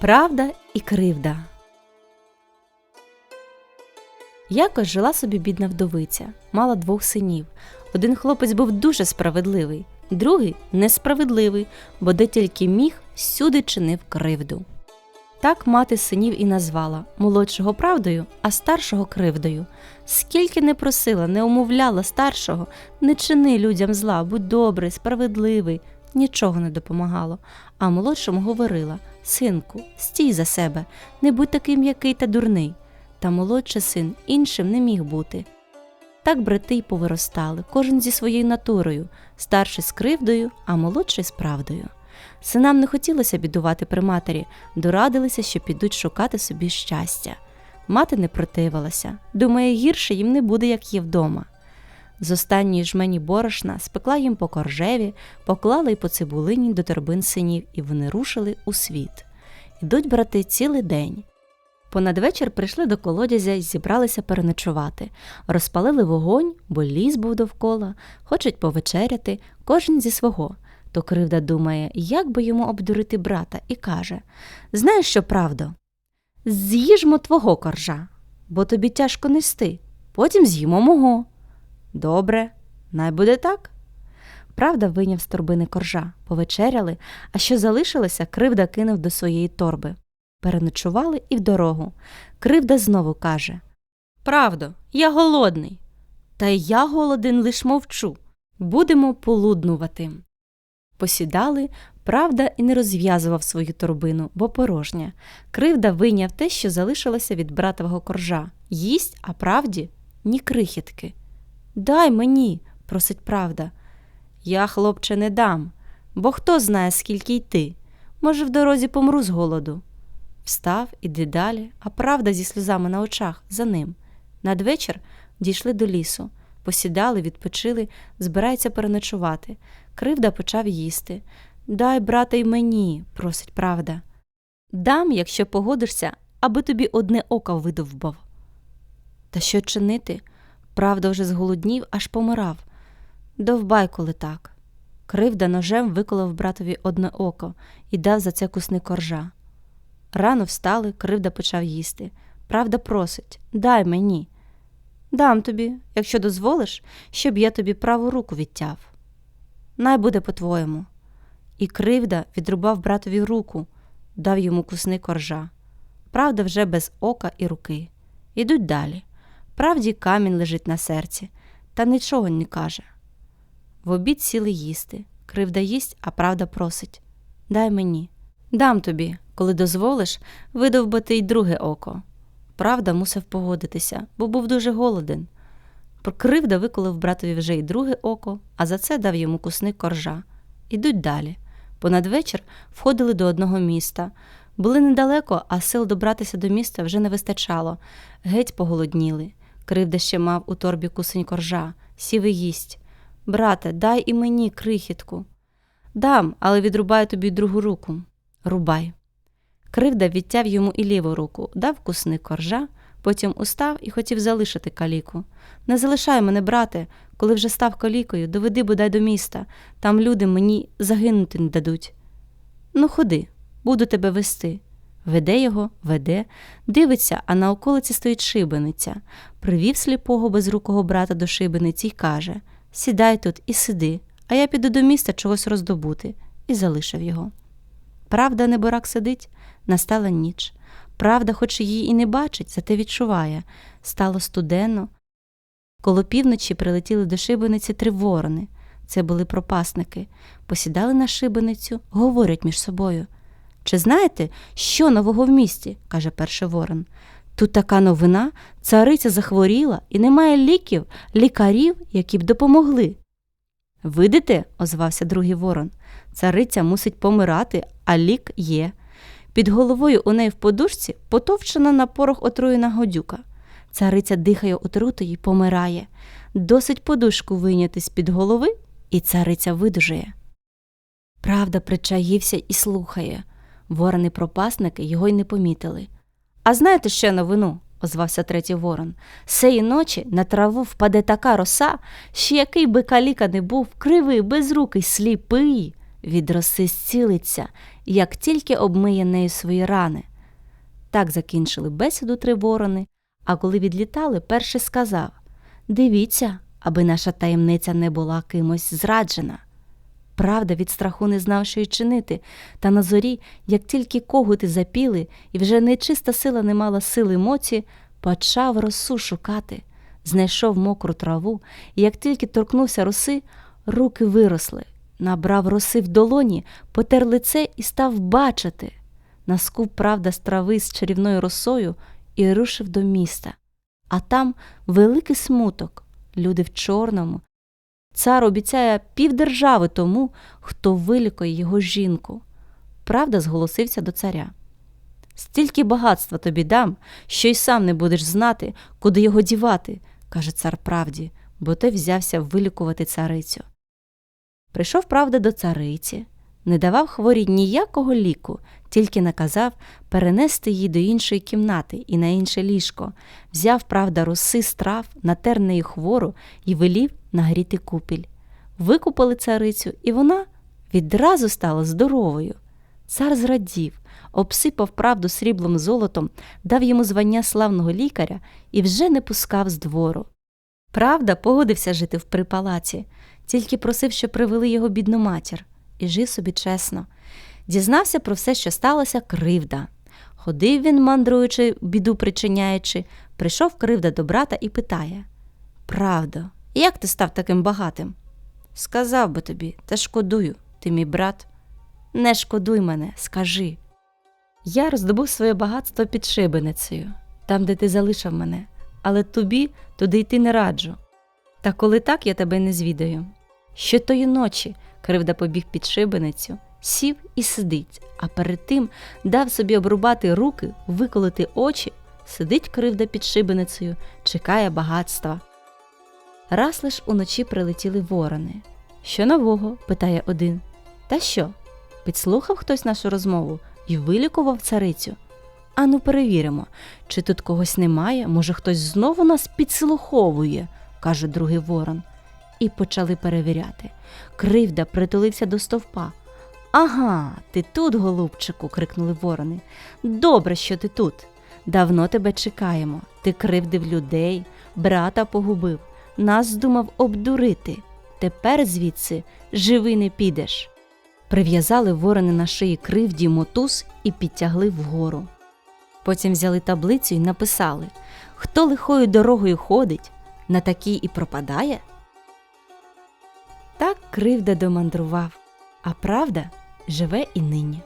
Правда і кривда. Якось жила собі бідна вдовиця, мала двох синів. Один хлопець був дуже справедливий, другий несправедливий, бо де тільки міг, всюди чинив кривду. Так мати синів і назвала молодшого правдою, а старшого кривдою. Скільки не просила, не умовляла старшого, не чини людям зла, будь добрий, справедливий, нічого не допомагало. А молодшому говорила Синку, стій за себе, не будь такий м'який та дурний. Та молодший син іншим не міг бути. Так брати й повиростали, кожен зі своєю натурою, старший з кривдою, а молодший з правдою. Синам не хотілося бідувати при матері, дорадилися, що підуть шукати собі щастя. Мати не противилася, думає, гірше їм не буде, як є вдома. З останньої жмені борошна спекла їм по коржеві, поклала й по цибулині до торбин синів, і вони рушили у світ. Ідуть брати цілий день. Понадвечір прийшли до колодязя і зібралися переночувати. Розпалили вогонь, бо ліс був довкола, хочуть повечеряти, кожен зі свого. То кривда думає, як би йому обдурити брата, і каже Знаєш що, правдо? З'їжмо твого коржа, бо тобі тяжко нести, потім з'їмо мого. Добре, най буде так. Правда виняв з торбини коржа, повечеряли, а що залишилося, кривда кинув до своєї торби. Переночували і в дорогу. Кривда знову каже Правдо, я голодний. Та я голоден лиш мовчу. Будемо полуднувати. Посідали, правда, і не розв'язував свою торбину, бо порожня. Кривда вийняв те, що залишилося від братового коржа. Їсть, а правді ні крихітки. Дай мені, просить правда. Я, хлопче, не дам, бо хто знає, скільки йти. Може, в дорозі помру з голоду. Встав, іди далі, а правда зі сльозами на очах за ним. Надвечір дійшли до лісу, посідали, відпочили, збираються переночувати. Кривда почав їсти. Дай, брате, й мені, просить правда. Дам, якщо погодишся, аби тобі одне око видовбав. Та що чинити? Правда вже зголоднів, аж помирав. Довбай, коли так. Кривда ножем виколов братові одне око і дав за це кусни коржа. Рано встали, кривда почав їсти. Правда просить дай мені. Дам тобі, якщо дозволиш, щоб я тобі праву руку відтяв. Най буде по-твоєму. І кривда відрубав братові руку, дав йому кусни коржа. Правда вже без ока і руки. Ідуть далі. Правді камінь лежить на серці, та нічого не каже. В обід сіли їсти. Кривда їсть, а правда просить Дай мені. Дам тобі, коли дозволиш, видовбати й друге око. Правда мусив погодитися, бо був дуже голоден. Кривда виколив братові вже й друге око, а за це дав йому кусник коржа. Ідуть далі. Понадвечір входили до одного міста. Були недалеко, а сил добратися до міста вже не вистачало. Геть поголодніли. Кривда ще мав у торбі кусень коржа, сів і їсть. Брате, дай і мені крихітку. Дам, але відрубаю тобі другу руку. Рубай. Кривда відтяв йому і ліву руку, дав кусник коржа, потім устав і хотів залишити каліку. Не залишай мене, брате, коли вже став калікою, доведи бодай до міста, там люди мені загинути не дадуть. Ну, ходи, буду тебе вести. Веде його, веде, дивиться, а на околиці стоїть шибениця. Привів сліпого безрукого брата до шибениці й каже Сідай тут і сиди, а я піду до міста чогось роздобути, і залишив його. Правда, неборак сидить, настала ніч. Правда, хоч її і не бачить, зате відчуває. Стало студенно. Коло півночі прилетіли до шибениці три ворони. Це були пропасники. Посідали на шибеницю, говорять між собою. Чи знаєте, що нового в місті? каже перший ворон. Тут така новина, цариця захворіла і немає ліків, лікарів, які б допомогли. Видите, озвався другий ворон, цариця мусить помирати, а лік є. Під головою у неї в подушці потовчена на порох отруєна годюка. Цариця дихає отрутою й помирає. Досить подушку вийняти з під голови, і цариця видужає. Правда причаївся і слухає. Ворони пропасники його й не помітили. А знаєте ще новину? Озвався третій ворон. Сеї ночі на траву впаде така роса, що який би каліка не був, кривий, безрукий, сліпий, від роси зцілиться, як тільки обмиє нею свої рани. Так закінчили бесіду три ворони, а коли відлітали, перший сказав Дивіться, аби наша таємниця не була кимось зраджена. Правда, від страху не знав, що й чинити, та на зорі, як тільки когути запіли, і вже нечиста сила не мала сили моці, почав росу шукати, знайшов мокру траву, і як тільки торкнувся роси, руки виросли, набрав роси в долоні, потер лице і став бачити. Наскуп, правда, з трави з чарівною росою і рушив до міста. А там великий смуток, люди в чорному, Цар обіцяє півдержави тому, хто вилікує його жінку. Правда зголосився до царя. Стільки багатства тобі дам, що й сам не будеш знати, куди його дівати, каже цар правді, бо той взявся вилікувати царицю. Прийшов правда до цариці, не давав хворій ніякого ліку, тільки наказав перенести її до іншої кімнати і на інше ліжко, взяв, правда, роси з трав, натер нею хвору і велів нагріти купіль. Викупили царицю, і вона відразу стала здоровою. Цар зрадів, обсипав правду сріблом золотом, дав йому звання славного лікаря і вже не пускав з двору. Правда, погодився жити в припалаці, тільки просив, щоб привели його бідну матір, і жив собі чесно. Дізнався про все, що сталося, кривда. Ходив він, мандруючи, біду причиняючи, прийшов кривда до брата і питає Правда, як ти став таким багатим? Сказав би тобі, та шкодую, ти мій брат. Не шкодуй мене, скажи. Я роздобув своє багатство під шибеницею, там, де ти залишив мене, але тобі туди йти не раджу. Та коли так, я тебе не звідаю. Що тої ночі кривда побіг під шибеницю, сів і сидить, а перед тим дав собі обрубати руки, виколити очі, сидить кривда під шибеницею, чекає багатства. Раз лиш уночі прилетіли ворони. Що нового? питає один. Та що? Підслухав хтось нашу розмову і вилікував царицю. Ану, перевіримо, чи тут когось немає, може, хтось знову нас підслуховує, каже другий ворон. І почали перевіряти. Кривда притулився до стовпа. Ага, ти тут, голубчику, крикнули ворони. Добре, що ти тут. Давно тебе чекаємо. Ти кривдив людей, брата погубив, нас здумав обдурити. Тепер звідси живий не підеш. Прив'язали ворони на шиї кривді мотуз і підтягли вгору. Потім взяли таблицю і написали Хто лихою дорогою ходить, на такій і пропадає. Так кривда домандрував, а правда живе і нині.